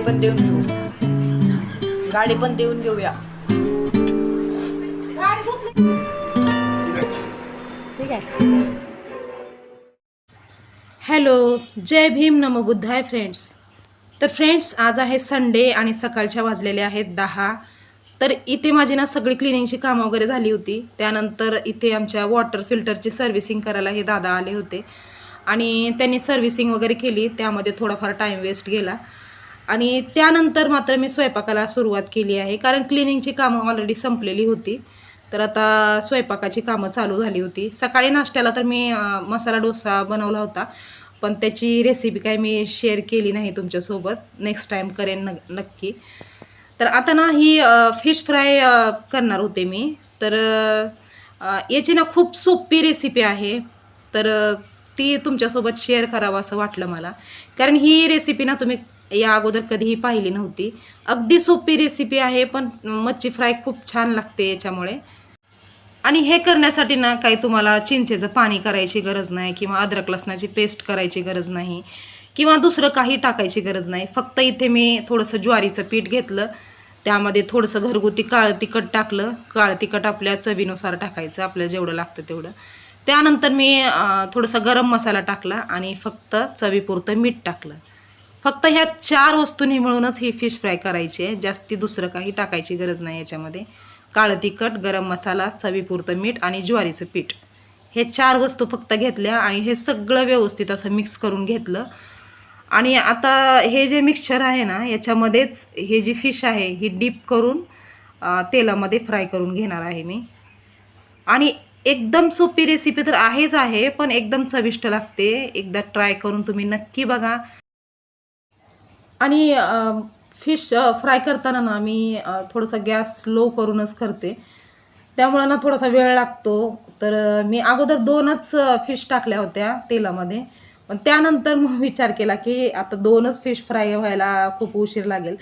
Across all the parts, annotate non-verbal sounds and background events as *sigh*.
गाडी पण देऊन घेऊ. गाडी पण देऊन घेऊया. ठीक आहे. हॅलो जय भीम नमो बुद्धाय फ्रेंड्स तर फ्रेंड्स आज आहे संडे आणि सकाळच्या वाजलेले आहेत दहा. तर इथे माझी ना सगळी क्लिनिंगची कामं वगैरे झाली होती. त्यानंतर इथे आमच्या वॉटर फिल्टरची सर्व्हिसिंग करायला हे दादा आले होते. आणि त्यांनी सर्व्हिसिंग वगैरे केली त्यामध्ये थोडाफार टाईम वेस्ट गेला. आणि त्यानंतर मात्र मी स्वयंपाकाला सुरुवात केली आहे. कारण क्लिनिंगची कामं ऑलरेडी संपलेली होती. तर आता स्वयंपाकाची कामं चालू झाली होती. सकाळी नाश्त्याला तर मी मसाला डोसा बनवला होता. पण त्याची रेसिपी काय मी शेअर केली नाही तुमच्यासोबत. नेक्स्ट टाईम करेन न नक्की. तर आता ना ही फिश फ्राय करणार होते मी. तर याची ना खूप सोपी रेसिपी आहे. तर ती तुमच्यासोबत शेअर करावं असं वाटलं मला. कारण ही रेसिपी ना तुम्ही या अगोदर कधीही पाहिली नव्हती. अगदी सोपी रेसिपी आहे पण मच्छी फ्राय खूप छान लागते याच्यामुळे. आणि हे करण्यासाठी ना काही तुम्हाला चिंचेचं पाणी करायची गरज नाही किंवा अद्रक लसणाची पेस्ट करायची गरज नाही किंवा दुसरं काही टाकायची गरज नाही. फक्त इथे मी थोडंसं ज्वारीचं पीठ घेतलं. त्यामध्ये थोडंसं घरगुती काळं तिखट टाकलं. काळं तिखट आपल्या चवीनुसार टाकायचं आपल्याला जेवढं लागतं तेवढं. त्यानंतर मी थोडंसं गरम मसाला टाकला आणि फक्त चवीपुरतं मीठ टाकलं. फक्त ह्या चार वस्तूंनी मिळूनच ही फिश फ्राय करायची आहे. जास्ती दुसरं काही टाकायची गरज नाही याच्यामध्ये. काळं तिखट गरम मसाला चवीपुरतं मीठ आणि ज्वारीचं पीठ. हे चार वस्तू फक्त घेतल्या आणि हे सगळं व्यवस्थित असं मिक्स करून घेतलं. आणि आता हे जे मिक्सचर आहे ना याच्यामध्येच हे जी फिश आहे ही डीप करून तेलामध्ये फ्राय करून घेणार आहे मी. आणि एकदम सोपी रेसिपी तर आहेच आहे पण एकदम चविष्ट लागते. एकदा ट्राय करून तुम्ही नक्की बघा. आणि फिश फ्राय करताना ना मी थोडंसं थोडासा गॅस स्लो करूनच करते. त्यामुळं ना थोडासा वेळ लागतो. तर मी अगोदर दोनच फिश टाकल्या होत्या तेलामध्ये. पण त्यानंतर मग *laughs* विचार केला की आता दोनच फिश फ्राय व्हायला खूप उशीर लागेल.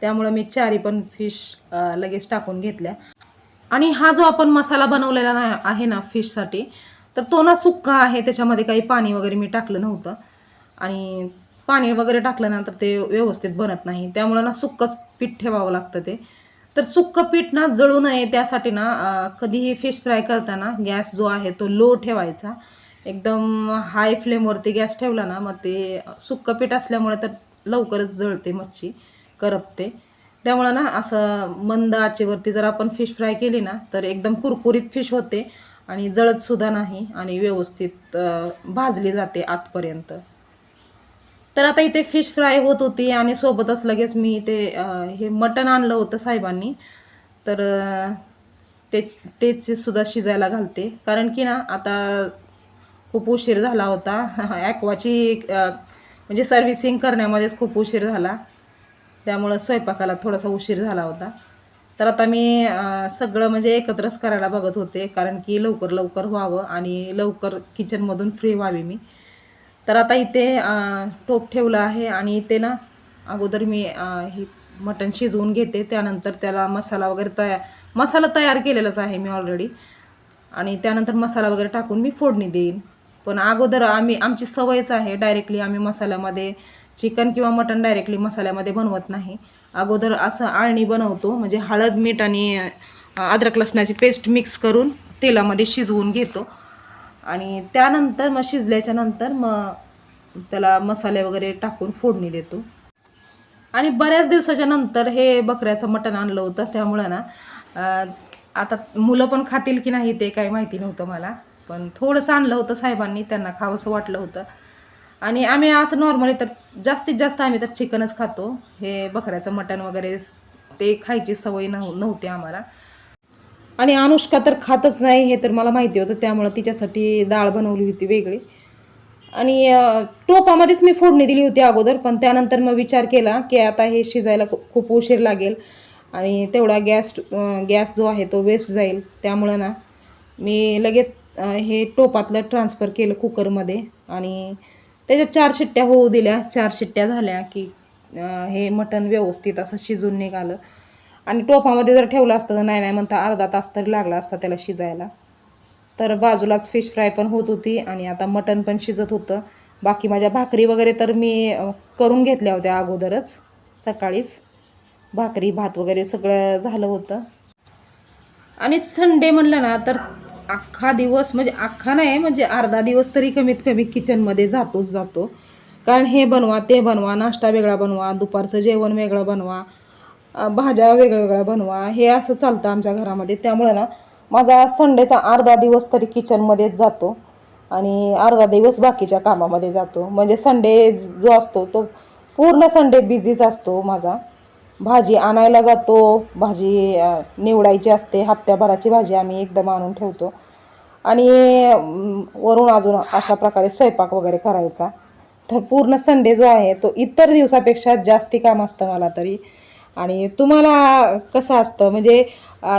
त्यामुळं मी चारी पण फिश लगेच टाकून घेतल्या. आणि हा जो आपण मसाला बनवलेला ना आहे ना फिशसाठी तर तो ना सुक्का आहे. त्याच्यामध्ये काही पाणी वगैरे मी टाकलं नव्हतं. आणि पाणी वगैरे टाकल्यानंतर ते व्यवस्थित बनत नाही. त्यामुळं ना सुक्कंच पीठ ठेवावं लागतं ते. तर सुक्कं पीठ ना जळू नये त्यासाठी ना कधीही फिश फ्राय करताना गॅस जो आहे तो लो ठेवायचा. एकदम हाय फ्लेमवरती गॅस ठेवला ना मग ते सुक्कं पीठ असल्यामुळे तर लवकरच जळते मच्छी करपते. त्यामुळं ना असं मंद आचेवरती जर आपण फिश फ्राय केली ना तर एकदम कुरकुरीत फिश होते आणि जळतसुद्धा नाही आणि व्यवस्थित भाजली जाते आतपर्यंत. तर आता इथे फिश फ्राय होत होती आणि सोबतच लगेच मी इथे हे मटण आणलं होतं साहेबांनी. तर ते तेच सुद्धा शिजायला घालते. कारण की ना आता खूप उशीर झाला होता. *laughs* ॲक्वाची म्हणजे सर्व्हिसिंग करण्यामध्येच खूप उशीर झाला. त्यामुळं स्वयंपाकाला थोडासा उशीर झाला होता. तर आता मी सगळं म्हणजे एकत्रच करायला बघत होते. कारण की लवकर लवकर व्हावं आणि लवकर किचनमधून फ्री व्हावी मी. तर आता इथे टोप ठेवलं आहे आणि इथे ना अगोदर मी ही मटण शिजवून घेते. त्यानंतर त्याला मसाला वगैरे तया मसाला तयार केलेलाच आहे मी ऑलरेडी आणि त्यानंतर मसाला वगैरे टाकून मी फोडणी देईन. पण अगोदर आम्ही आमची सवयच आहे डायरेक्टली आम्ही मसाल्यामध्ये चिकन किंवा मटण डायरेक्टली मसाल्यामध्ये बनवत नाही. अगोदर असं आळणी बनवतो म्हणजे हळद मीठ आणि अद्रक लसणाची पेस्ट मिक्स करून तेलामध्ये शिजवून घेतो. आणि त्यानंतर मग शिजल्याच्या नंतर मग त्याला मसाले वगैरे टाकून फोडणी देतो. आणि बऱ्याच दिवसाच्या नंतर हे बकऱ्याचं मटण आणलं होतं त्यामुळं ना आता मुलं पण खातील की नाही ते काही माहिती नव्हतं मला पण थोडंसं आणलं होतं साहेबांनी त्यांना खावंसं वाटलं होतं. आणि आम्ही असं नॉर्मली तर जास्तीत जास्त आम्ही तर चिकनच खातो. हे बकऱ्याचं मटण वगैरे ते खायची सवय नव्ह नव्हती आम्हाला. आणि अनुष्का तर खातच नाही हे तर मला माहिती होतं. त्यामुळं तिच्यासाठी डाळ बनवली होती वेगळी. आणि टोपामध्येच मी फोडणी दिली होती अगोदर पण त्यानंतर मग विचार केला की आता हे शिजायला खूप उशीर लागेल. आणि तेवढा गॅस गॅस जो आहे तो वेस्ट जाईल. त्यामुळं ना मी लगेच हे टोपातलं ट्रान्सफर केलं कुकरमध्ये. आणि त्याच्यात चार शिट्ट्या होऊ दिल्या. चार शिट्ट्या झाल्या की हे मटण व्यवस्थित असं शिजून निघालं. आणि टोपामध्ये जर ठेवलं असतं तर नाही नाही म्हणता अर्धा तास तरी लागला असता त्याला शिजायला. तर बाजूलाच फिश फ्राय पण होत होती आणि आता मटण पण शिजत होतं. बाकी माझ्या भाकरी वगैरे तर मी करून घेतल्या होत्या अगोदरच सकाळीच. भाकरी भात वगैरे सगळं झालं होतं. आणि संडे म्हणलं ना तर अख्खा दिवस म्हणजे अख्खा नाही म्हणजे अर्धा दिवस तरी कमीत कमी किचनमध्ये जातोच जातो. कारण हे बनवा ते बनवा नाश्ता वेगळा बनवा दुपारचं जेवण वेगळं बनवा भाज्या वेगवेगळ्या बनवा. हे असं चालतं आमच्या घरामध्ये. त्यामुळे ना माझा संडेचा अर्धा दिवस तरी किचनमध्येच जातो आणि अर्धा दिवस बाकीच्या कामामध्ये जातो. म्हणजे संडे जो असतो तो पूर्ण संडे बिझीच असतो माझा. भाजी आणायला जातो. भाजी निवडायची असते. हप्त्याभराची भाजी आम्ही एकदम आणून ठेवतो. आणि वरून अजून अशा प्रकारे स्वयंपाक वगैरे करायचा. तर पूर्ण संडे जो आहे तो इतर दिवसापेक्षा जास्ती काम असतं मला तरी. आणि तुम्हाला कसं असतं? म्हणजे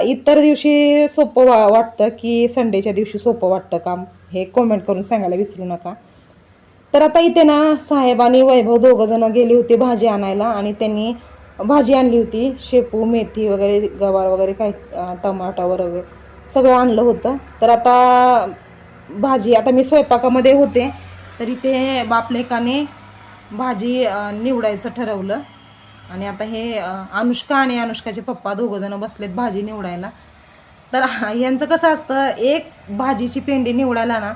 इतर दिवशी सोपं वा वाटतं की संडेच्या दिवशी सोपं वाटतं काम हे कॉमेंट करून सांगायला विसरू नका. तर आता इथे ना साहेब आणि वैभव दोघंजणं गेले होते भाजी आणायला आणि त्यांनी भाजी आणली होती. शेपू मेथी वगैरे गवार वगैरे काही टमाटा वगैरे सगळं आणलं होतं. तर आता भाजी आता मी स्वयंपाकामध्ये होते. तर इथे बापलेकाने भाजी निवडायचं ठरवलं. आणि आता हे अनुष्का आणि अनुष्काचे पप्पा दोघं जण बसलेत भाजी निवडायला. तर यांचं कसं असतं एक भाजीची पेंडी निवडायला ना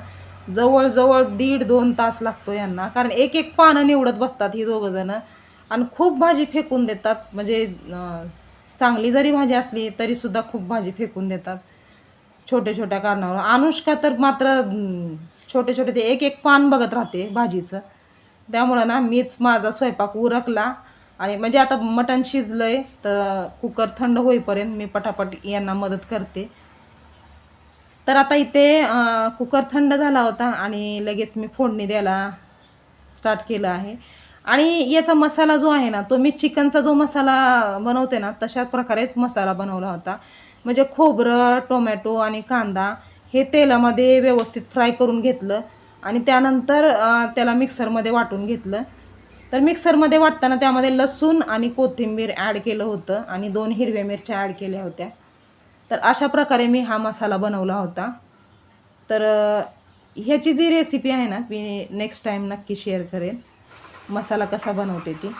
जवळजवळ दीड दोन तास लागतो यांना. कारण एक एक पानं निवडत बसतात ही दोघंजणं आणि खूप भाजी फेकून देतात. म्हणजे चांगली जरी भाजी असली तरीसुद्धा खूप भाजी फेकून देतात. छोट्या छोट्या कारणावर. अनुष्का तर मात्र छोटे छोटे ते एक एक पान बघत राहते भाजीचं. त्यामुळं ना मीच माझा स्वयंपाक उरकला. आणि म्हणजे आता मटण शिजलंय तर कुकर थंड होईपर्यंत मी पटापट यांना मदत करते. तर आता इथे कुकर थंड झाला होता आणि लगेच मी फोडणी द्यायला स्टार्ट केलं आहे. आणि याचा मसाला जो आहे ना तो मी चिकनचा जो मसाला बनवते ना तशाच प्रकारेच मसाला बनवला होता. म्हणजे खोबरं टोमॅटो आणि कांदा हे तेलामध्ये व्यवस्थित फ्राय करून घेतलं आणि त्यानंतर त्याला मिक्सरमध्ये वाटून घेतलं. तर मिक्सरमध्ये वाटताना त्यामध्ये लसूण आणि कोथिंबीर ॲड केलं होतं आणि दोन हिरव्या मिरच्या ॲड केल्या होत्या. तर अशा प्रकारे मी हा मसाला बनवला होता. तर ह्याची जी रेसिपी आहे ना मी नेक्स्ट टाईम नक्की शेअर करेन. मसाला कसा बनवते ती.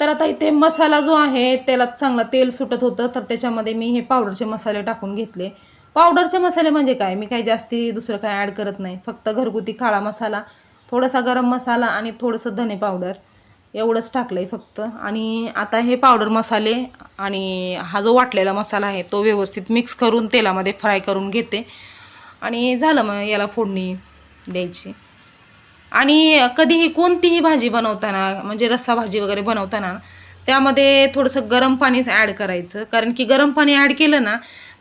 तर आता इथे मसाला जो आहे त्याला चांगला तेल सुटत होतं. तर त्याच्यामध्ये मी हे पावडरचे मसाले टाकून घेतले. पावडरचे मसाले म्हणजे काय? मी काही जास्ती दुसरं काय ॲड करत नाही. फक्त घरगुती काळा मसाला थोडासा गरम मसाला आणि थोडंसं धने पावडर एवढंच टाकलं आहे फक्त. आणि आता हे पावडर मसाले आणि हा जो वाटलेला मसाला आहे तो व्यवस्थित मिक्स करून तेलामध्ये फ्राय करून घेते. आणि झालं मग याला फोडणी द्यायची. आणि कधीही कोणतीही भाजी बनवताना म्हणजे रस्सा भाजी वगैरे बनवताना त्यामध्ये थोडंसं गरम पाणीच ॲड करायचं. कारण की गरम पाणी ॲड केलं ना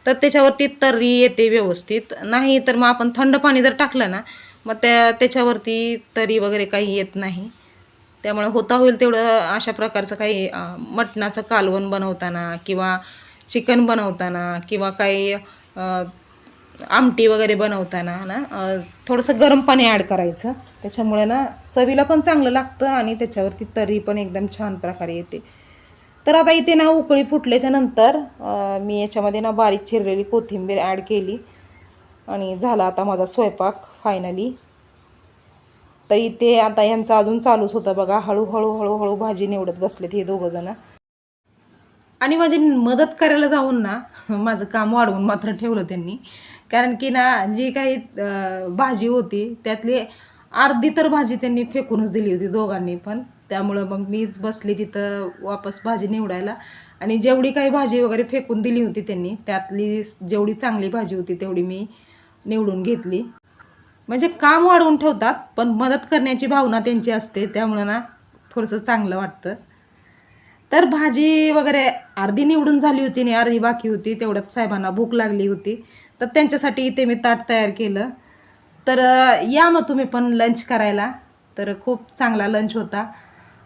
तर त्याच्यावरती तर्री येते व्यवस्थित. नाही तर मग आपण थंड पाणी जर टाकलं ना मग त्या त्याच्यावरती तरी वगैरे काही येत नाही. त्यामुळे होता होईल तेवढं अशा प्रकारचं काही मटणाचं कालवण बनवताना किंवा चिकन बनवताना किंवा काही आमटी वगैरे बनवताना ना थोडंसं गरम पाणी ॲड करायचं. त्याच्यामुळे ना चवीला पण चांगलं लागतं आणि त्याच्यावरती तरी पण एकदम छान प्रकारे येते. तर आता इथे ना उकळी फुटल्याच्या नंतर मी याच्यामध्ये ना बारीक चिरलेली कोथिंबीर ॲड केली. आणि झाला आता माझा स्वयंपाक फायनली तर इथे आता यांचं अजून चालूच होतं बघा. हळूहळू हळूहळू भाजी निवडत बसलेत हे दोघंजणं आणि माझी मदत करायला जाऊन ना माझं काम वाढवून मात्र ठेवलं त्यांनी. कारण की ना जी काही भाजी होती त्यातली अर्धी तर भाजी त्यांनी फेकूनच दिली होती दोघांनी पण. त्यामुळं मग मीच बसली तिथं वापस भाजी निवडायला. आणि जेवढी काही भाजी वगैरे फेकून दिली होती त्यांनी त्यातली जेवढी चांगली भाजी होती तेवढी मी निवडून घेतली. म्हणजे काम वाढवून ठेवतात पण मदत करण्याची भावना त्यांची असते त्यामुळं ना थोडंसं चांगलं वाटतं. तर भाजी वगैरे अर्धी निवडून झाली होती आणि अर्धी बाकी होती तेवढ्यात साहेबांना भूक लागली होती. तर त्यांच्यासाठी इथे मी ताट तयार केलं. तर या मग तुम्ही पण लंच करायला. तर खूप चांगला लंच होता.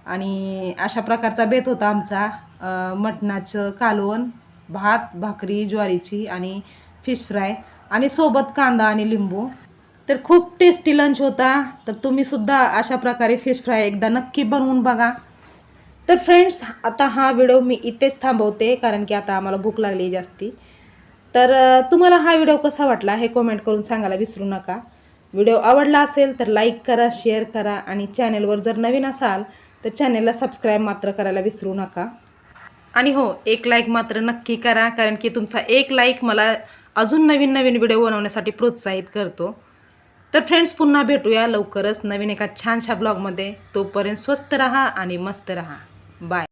आणि अशा प्रकारचा बेत होता आमचा. मटणाचं कालवण भात भाकरी ज्वारीची आणि फिश फ्राय आणि सोबत कांदा आणि लिंबू. तर खूप टेस्टी लंच होता. तर तुम्हीसुद्धा अशा प्रकारे फिश फ्राय एकदा नक्की बनवून बघा. तर फ्रेंड्स आता हा व्हिडिओ मी इथेच थांबवते कारण की आता आम्हाला भूक लागली आहे जास्ती. तर तुम्हाला हा व्हिडिओ कसा वाटला हे कमेंट करून सांगायला विसरू नका. व्हिडिओ आवडला असेल तर लाईक करा शेअर करा आणि चॅनेलवर जर नवीन असाल तर चॅनेलला सबस्क्राईब मात्र करायला विसरू नका. आणि हो एक लाईक मात्र नक्की करा कारण की तुमचा एक लाईक मला अजून नवीन नवीन व्हिडिओ बनवण्यासाठी प्रोत्साहित करतो. तर फ्रेंड्स पुन्हा भेटूया लवकरच नवीन एका छानशा ब्लॉगमध्ये तोपर्यंत स्वस्त रहा आणि मस्त रहा. बाय